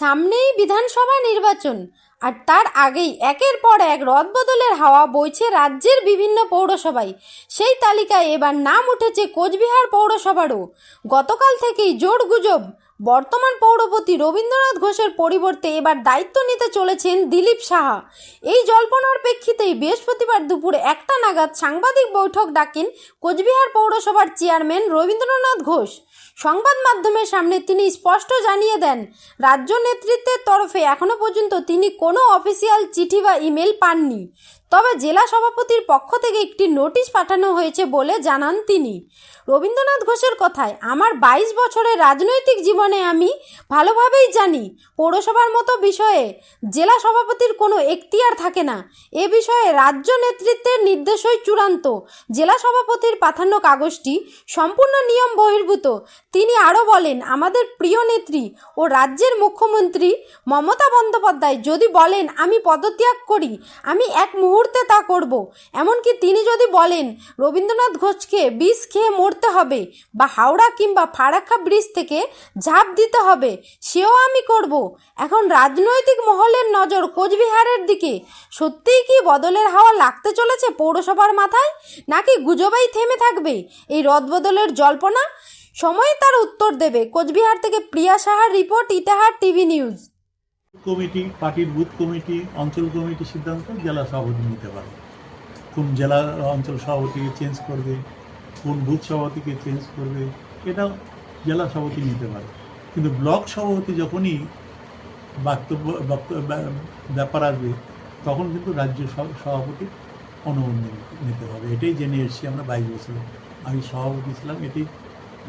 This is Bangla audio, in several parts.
সামনেই বিধানসভা নির্বাচন, আর তার আগেই একের পর এক রদবদলের হাওয়া বইছে রাজ্যের বিভিন্ন পৌরসভায়। সেই তালিকায় এবার নাম উঠেছে কোচবিহার পৌরসভারও। গতকাল থেকেই জোর গুজব। বর্তমান পৌরপতি রবীন্দ্রনাথ ঘোষের পরিবর্তে এবার দায়িত্ব নিতে চলেছেন দিলীপ সাহা। এই জল্পনার প্রেক্ষিতেই বৃহস্পতিবার দুপুর একটা নাগাদ সাংবাদিক বৈঠক ডাকেন কোচবিহার পৌরসভার চেয়ারম্যান রবীন্দ্রনাথ ঘোষ। সংবাদ মাধ্যমের সামনে তিনি স্পষ্ট জানিয়ে দেন, রাজ্য নেতৃত্বের তরফে এখনও পর্যন্ত তিনি কোনো অফিসিয়াল চিঠি বা ইমেল পাননি। তবে জেলা সভাপতির পক্ষ থেকে একটি নোটিশ পাঠানো হয়েছে বলে জানান তিনি। রবীন্দ্রনাথ ঘোষের কথায়, আমার বাইশ বছরের রাজনৈতিক জীবনে আমি ভালোভাবেই জানি পৌরসভার মতো বিষয়ে জেলা সভাপতির কোনো এখতিয়ার থাকে না। এ বিষয়ে রাজ্য নেতৃত্বের নির্দেশই চূড়ান্ত। জেলা সভাপতির পাঠানো কাগজটি সম্পূর্ণ নিয়ম বহির্ভূত। তিনি আরও বলেন, আমাদের প্রিয় নেত্রী ও রাজ্যের মুখ্যমন্ত্রী মমতা বন্দ্যোপাধ্যায় যদি বলেন, আমি পদত্যাগ করি, আমি এক মুহূর্তে তা করব। এমনকি তিনি যদি বলেন, রবীন্দ্রনাথ ঘোষকে বিষ খেয়ে মরতে হবে বা হাওড়া কিংবা ফারাক্কা ব্রিজ থেকে ঝাঁপ দিতে হবে, সেও আমি করব। এখন রাজনৈতিক মহলের নজর কোচবিহারের দিকে। সত্যিই কি বদলের হাওয়া লাগতে চলেছে পৌরসভার মাথায়, নাকি গুজবাই থেমে থাকবে এই রদবদলের জল্পনা? সময় তার উত্তর দেবে কোচবিহার থেকে প্রিয়া সাহার রিপোর্ট ইতিহার টিভি নিউজ। কমিটি, পার্টির বুথ কমিটি, অঞ্চল কমিটি সিদ্ধান্ত জেলা সভাপতি নিতে পারে। কোন জেলা অঞ্চল সভাপতিকে চেঞ্জ করবে, কোন বুথ সভাপতিকে চেঞ্জ করবে, এটা জেলা সভাপতি নিতে পারে। কিন্তু ব্লক সভাপতি যখনই বক্তব্য বক্তব্য ব্যা- ব্যাপার আসবে, তখন কিন্তু রাজ্য সভ- সভাপতির অনুমোদন নিতে হবে। এটাই জেনে এসেছি আমরা বাইশ বছরে। আমি সভাপতি ছিলাম, এটি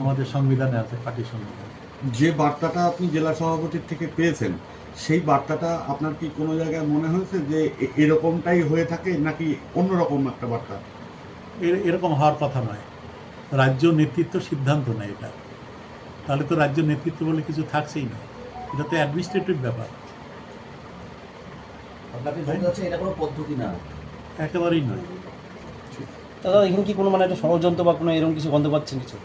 আমাদের সংবিধানে আছে, পার্টির সংবিধান। যে বার্তাটা আপনি জেলা সভাপতির থেকে পেয়েছেন সেই বার্তাটা আপনার কি কোনো জায়গায় মনে হয়েছে যে এরকমটাই হয়ে থাকে নাকি অন্যরকম একটা বার্তা? এর- এরকম হওয়ার কথা নয়। রাজ্য নেতৃত্ব সিদ্ধান্ত নেয় এটা। তাহলে তো রাজ্য নেতৃত্ব বলে কিছু থাকছেই না। এটা তো অ্যাডমিনিস্ট্রেটিভ ব্যাপার। আপনাকে বলতে হচ্ছে এটা কোনো পদ্ধতি না। একেবারেই নয়। দাদা এখানে কি কোনো মানে একটা ষড়যন্ত্র বা কোনো এরকম কিছু গন্ধ পাচ্ছেন কিছু?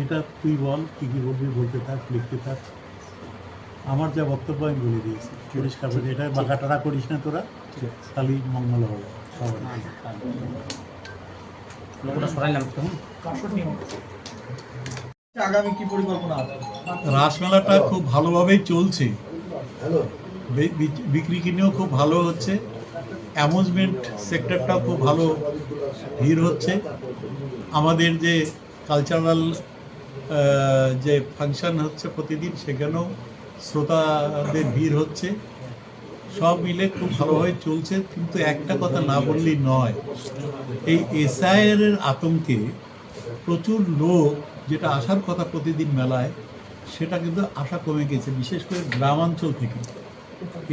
এটা তুই বল কী কী বলবি বলতে থাক লিখতে থাক। আমার যা বক্তব্য আমি বলে দিয়েছি। পরিষ্কার করে এটা বাঁকাটারা করিস না তোরা খালি মঙ্গল হবে। আগামী কি পরিকল্পনা আছে? রাসমেলাটা খুব ভালোভাবেই চলছে। বিক্রি কিনেও খুব ভালো হচ্ছে। অ্যামুজমেন্ট সেক্টরটাও খুব ভালো ভিড় হচ্ছে। আমাদের যে কালচারাল যে ফাংশন হচ্ছে প্রতিদিন সেখানেও শ্রোতাদের ভিড় হচ্ছে। সব মিলে খুব ভালোভাবে চলছে, কিন্তু একটা কথা না বললেই নয়, এই এসআইয়ের আতঙ্কে প্রচুর লোক, যেটা আসার কথা প্রতিদিন মেলায়, সেটা কিন্তু আশা কমে গেছে, বিশেষ করে গ্রামাঞ্চল থেকে।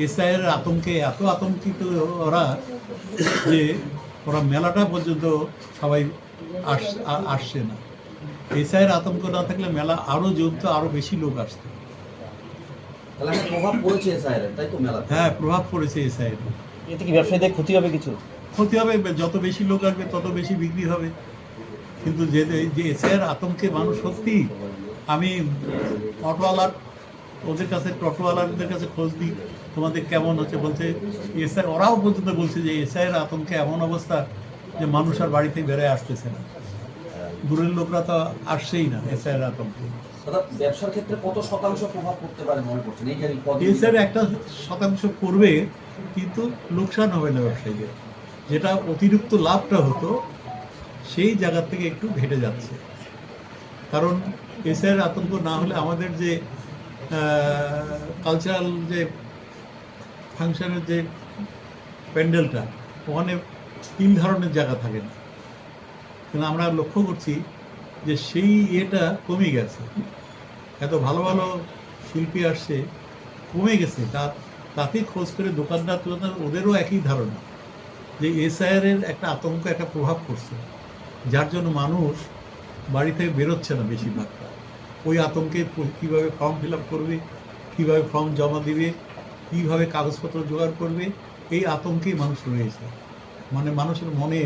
এসআইয়ের আতঙ্কে এত আতঙ্কিত ওরা যে ওরা মেলাটা পর্যন্ত সবাই আস আসছে না। এসআইয়ের আতঙ্ক না থাকলে মেলা আরও জমতো আরও বেশি লোক আসতো তাহলে একটা প্রভাব পড়েছে স্যার তাই তো মেলা হ্যাঁ প্রভাব পড়েছে এসআইয়ের এতে কি ব্যবসায়ীদের ক্ষতি হবে কিছু? ক্ষতি হবে যত বেশি লোক আসবে তত বেশি বিক্রি হবে। কিন্তু যে যে এসআইয়ের আতঙ্কে মানুষ সত্যি আমি অটোওয়ালার ওদের কাছে টোটোওয়ালাদের কাছে খোঁজ দিই তোমাদের কেমন হচ্ছে বলছে এসআই ওরাও পর্যন্ত বলছে যে এসআইয়ের আতঙ্কে এমন অবস্থা যে মানুষ আর বাড়ি থেকে বেরোয় আসতেছে না। দূরের লোকরা তো আসছেই না এসআইয়ের আতঙ্কে। দাদা ব্যবসার ক্ষেত্রে কত শতাংশ প্রভাব পড়তে পারে মনে করছেন? এই যে একটা শতাংশ করবে কিন্তু লোকসান হবে না ব্যবসায়ীদের। যেটা অতিরিক্ত লাভটা হতো সেই জায়গা থেকে একটু ঘেটে যাচ্ছে। কারণ এসআর আতঙ্ক না হলে আমাদের যে কালচারাল যে ফাংশনের যে প্যান্ডেলটা ওখানে তিন ধরনের জায়গা থাকে না। কিন্তু আমরা লক্ষ্য করছি যে সেই ইয়েটা কমে গেছে। এত ভালো ভালো শিল্পী আসছে, কমে গেছে। তা, তাতেই খোঁজ করে দোকানদার তুলনায় ওদেরও একই ধারণা, যে এসআইআর এর একটা আতঙ্ক, একটা প্রভাব পড়ছে। যার জন্য মানুষ বাড়ি থেকে বেরোচ্ছে না বেশিরভাগটা। ওই আতঙ্কে কীভাবে ফর্ম ফিল আপ করবে, কীভাবে ফর্ম জমা দিবে, কীভাবে কাগজপত্র জোগাড় করবে, এই আতঙ্কেই মানুষ রয়েছে। মানে মানুষের মনে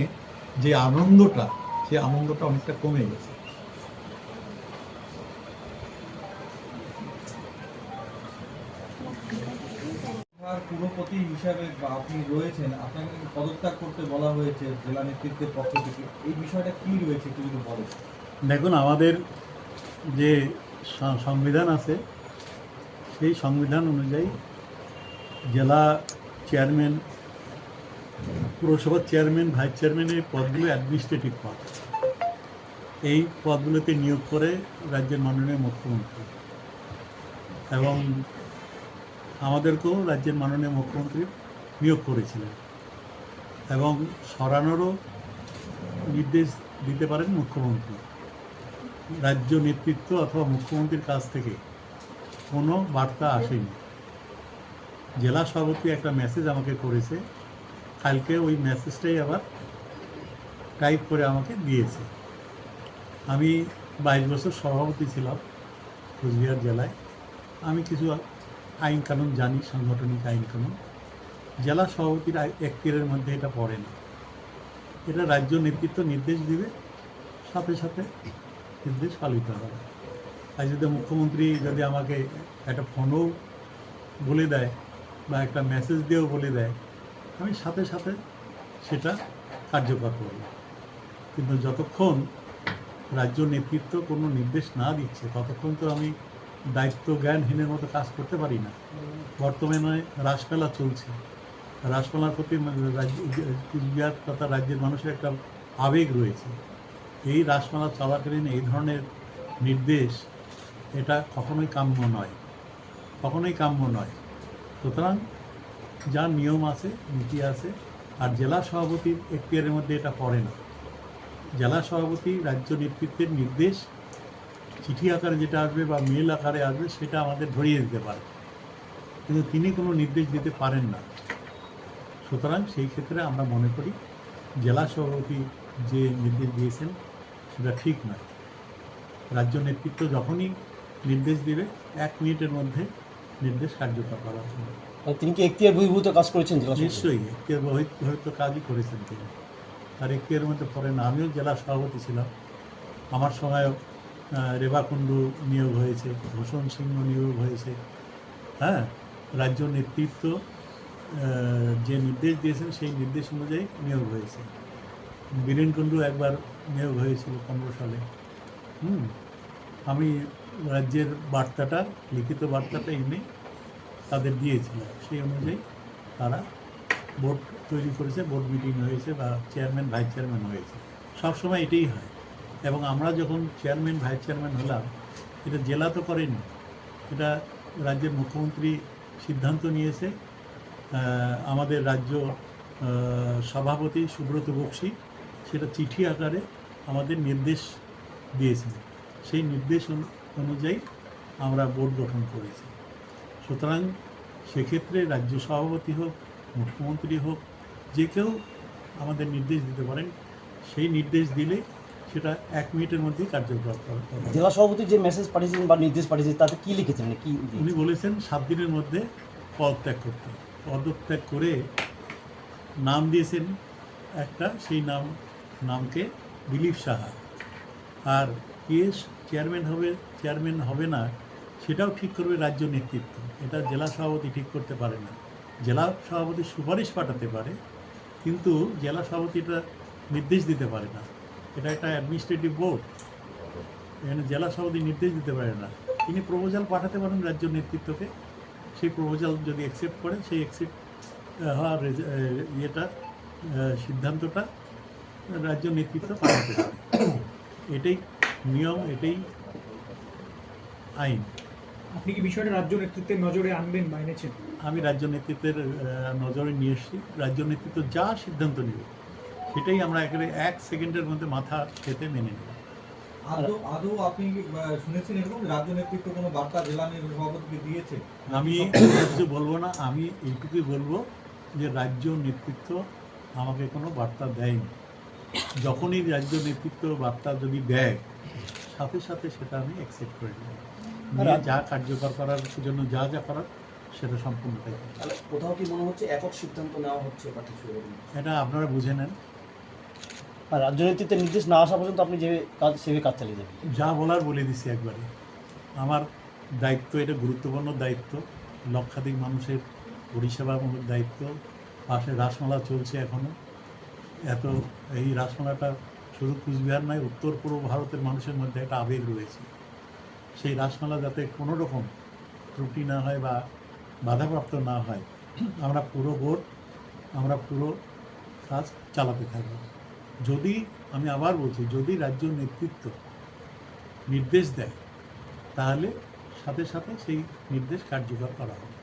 যে আনন্দটা, সেই আনন্দটা অনেকটা কমে গেছে। পুরপতি হিসাবে আপনি রয়েছেন, আপনাকে পদত্যাগ করতে বলা হয়েছে জেলা নেতৃত্বের পক্ষ থেকে। এই বিষয়টা কি রয়েছে একটু যদি বলেন। দেখুন, আমাদের যে সংবিধান আছে, সেই সংবিধান অনুযায়ী জেলা চেয়ারম্যান, পুরসভার চেয়ারম্যান, ভাইস চেয়ারম্যানের পদগুলো অ্যাডমিনিস্ট্রেটিভ পদ। এই পদগুলোতে নিয়োগ করে রাজ্যের মাননীয় মুখ্যমন্ত্রী। এবং আমাদেরকেও রাজ্যের মাননীয় মুখ্যমন্ত্রী নিয়োগ করেছিলেন এবং সরানোরও নির্দেশ দিতে পারেন মুখ্যমন্ত্রী। রাজ্য নেতৃত্ব অথবা মুখ্যমন্ত্রীর কাছ থেকে কোনো বার্তা আসেনি। জেলা সভাপতি একটা মেসেজ আমাকে করেছে, কালকে ওই মেসেজটাই আবার টাইপ করে আমাকে দিয়েছে। আমি বাইশ বছর সভাপতি ছিলাম কোচবিহার জেলায়। আমি কিছু আইন কানুন, জানি সাংগঠনিক আইন কানুন। জেলা সভাপতির এখতিয়ারের মধ্যে এটা পড়ে না এটা রাজ্য নেতৃত্ব নির্দেশ দিবে, সাথে সাথে নির্দেশ পালিত হবে। আর যদি মুখ্যমন্ত্রী যদি আমাকে একটা ফোনও বলে দেয় বা একটা মেসেজ দিয়েও বলে দেয়, আমি সাথে সাথে সেটা কার্যকর করব। কিন্তু যতক্ষণ রাজ্য নেতৃত্ব কোনো নির্দেশ না দিচ্ছে, ততক্ষণ তো আমি দায়িত্ব জ্ঞানহীনের মতো কাজ করতে পারি না। বর্তমানে রাসমেলা চলছে। রাসমেলার প্রতি কুচবিহার তথা রাজ্যের মানুষের একটা আবেগ রয়েছে। এই রাসমেলা চলাকালীন এই ধরনের নির্দেশ এটা কখনোই কাম্য নয়। কখনোই কাম্য নয়। সুতরাং যা নিয়ম আছে, নীতি আছে, আর জেলা সভাপতির এখতিয়ারের মধ্যে এটা পড়ে না। জেলা সভাপতি রাজ্য নেতৃত্বের নির্দেশ চিঠি আকারে যেটা আসবে বা মেল আকারে আসবে সেটা আমাদের ধরিয়ে দিতে পারে। কিন্তু তিনি কোনো নির্দেশ দিতে পারেন না। সুতরাং সেই ক্ষেত্রে আমরা মনে করি জেলা সভাপতি যে নির্দেশ দিয়েছেন সেটা ঠিক নয়। রাজ্য নেতৃত্ব যখনই নির্দেশ দিবে এক মিনিটের মধ্যে নির্দেশ কার্যকর করা হবে। তিনি কি এখতিয়ার বহির্ভূত কাজ করেছেন নিশ্চয়ই এখতিয়ার বহিত হয়তো কাজই করেছেন তিনি। তার এখতিয়ারের মধ্যে পড়ে না আমিও জেলা সভাপতি ছিলাম। আমার সময় রেবা কুণ্ডু নিয়োগ হয়েছে ভূষণ সিংহ নিয়োগ হয়েছে। হ্যাঁ রাজ্য নেতৃত্ব যে নির্দেশ দিয়েছেন সেই নির্দেশ অনুযায়ী নিয়োগ হয়েছে। বীরেন কুণ্ডু একবার নিয়োগ হয়েছিল পনেরো সালে। হুম, আমি রাজ্যের বার্তাটা, লিখিত বার্তাটা এনে তাদের দিয়েছিলাম। সেই অনুযায়ী তারা বোর্ড তৈরি করেছে, বোর্ড মিটিং হয়েছে বা চেয়ারম্যান, ভাইস চেয়ারম্যান হয়েছে। সবসময় এটাই হয়। এবং আমরা যখন চেয়ারম্যান, ভাইস চেয়ারম্যান হলাম, এটা জেলা তো করেনি, এটা রাজ্যের মুখ্যমন্ত্রী সিদ্ধান্ত নিয়েছে। আমাদের রাজ্য সভাপতি সুব্রত বক্সি সেটা চিঠি আকারে আমাদের নির্দেশ দিয়েছেন। সেই নির্দেশ অনুযায়ী আমরা বোর্ড গঠন করেছি। সুতরাং সেক্ষেত্রে রাজ্য সভাপতি হোক, মুখ্যমন্ত্রী হোক, যে কেউ আমাদের নির্দেশ দিতে পারেন, সেই নির্দেশ দিলে সেটা এক মিনিটের মধ্যেই কার্যকর। জেলা সভাপতি যে মেসেজ পাঠিয়েছেন বা নির্দেশ পাঠিয়েছেন তাতে কি লিখেছেন? মানে কি উনি বলেছেন সাত দিনের মধ্যে পদত্যাগ করতে পদত্যাগ করে নাম দিয়েছেন একটা সেই নাম নামকে দিলীপ সাহা। আর কে চেয়ারম্যান হবে চেয়ারম্যান হবে না সেটাও ঠিক করবে রাজ্য নেতৃত্ব। এটা জেলা সভাপতি ঠিক করতে পারে না। জেলা সভাপতি সুপারিশ পাঠাতে পারে কিন্তু জেলা সভাপতি এটা নির্দেশ দিতে পারে না। এটা একটা অ্যাডমিনিস্ট্রেটিভ বোর্ড এখানে জেলা সভাপতি নির্দেশ দিতে পারে না। তিনি প্রপোজাল পাঠাতে পারেন রাজ্য নেতৃত্বকে। সেই প্রপোজাল যদি অ্যাকসেপ্ট করে সেই অ্যাকসেপ্ট হওয়ার ইয়েটা সিদ্ধান্তটা রাজ্য নেতৃত্ব পাঠাতে পারে এটাই নিয়ম এটাই আইন। আপনি কি বিষয়টা রাজ্য নেতৃত্বের নজরে আনবেন বা এনেছেন? আমি রাজ্য নেতৃত্বের নজরে নিয়ে এসেছি। রাজ্য নেতৃত্ব যা সিদ্ধান্ত নেবে। সেটাই আমরা একেবারে এক সেকেন্ডের মধ্যে মাথা খেতে মেনে নেব। আদৌ আদৌ আপনি শুনেছেন এরকম? রাজ্য নেতৃত্ব কোনো বার্তা জেলা নে- সভাপতিকে দিয়েছে? আমি কিছু বলব না আমি এইটুকুই বলব যে রাজ্য নেতৃত্ব আমাকে কোনো বার্তা দেয়নি। যখনই রাজ্য নেতৃত্ব বার্তা যদি দেয় সাথে সাথে সেটা আমি অ্যাকসেপ্ট করে নিই যা কার্যকর করার জন্য যা যা করার সেটা সম্পূর্ণটাই কোথাও কি মনে হচ্ছে একক সিদ্ধান্ত নেওয়া হচ্ছে বা কিছু এটা আপনারা বুঝে নেন। রাজ্য নেতৃত্বের নির্দেশ না আসা পর্যন্ত আপনি যে কাজ সেভাবে কাজ চালিয়ে যাবেন। যা বলার বলে দিছি একবারে। আমার দায়িত্ব এটা গুরুত্বপূর্ণ দায়িত্ব। লক্ষাধিক মানুষের পরিষেবামূলক দায়িত্ব। পাশে রাসমালা চলছে এখনও এত এই রাসমেলাটা শুধু কুচবিহার নয়, উত্তর পূর্ব ভারতের মানুষের মধ্যে একটা আবেগ রয়েছে। সেই রাসমেলা যাতে কোনো রকম ত্রুটি না হয় বা বাধাপ্রাপ্ত না হয়, আমরা পুরো ভোট আমরা পুরো কাজ চালাতে থাকব। যদি আমি আবার বলছি যদি রাজ্য নেতৃত্ব নির্দেশ দেয় তাহলে সাথে সাথে সেই নির্দেশ কার্যকর করা হবে।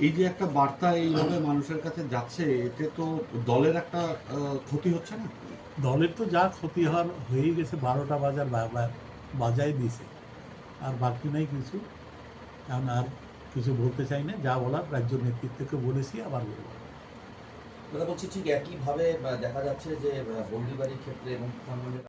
এই যে একটা বার্তা এইভাবে মানুষের কাছে যাচ্ছে এতে তো দলের একটা ক্ষতি হচ্ছে না? দলের তো যা ক্ষতি হওয়ার হয়েই গেছে বারোটা বাজার বাজায় দিছে আর বাকি নাই কিছু। এখন আর কিছু বলতে চাই না যা বলার রাজ্য নেতৃত্বকে বলেছি আবার বলব। দাদা বলছি ঠিক একইভাবে দেখা যাচ্ছে যে বন্দিবাড়ির ক্ষেত্রে এবং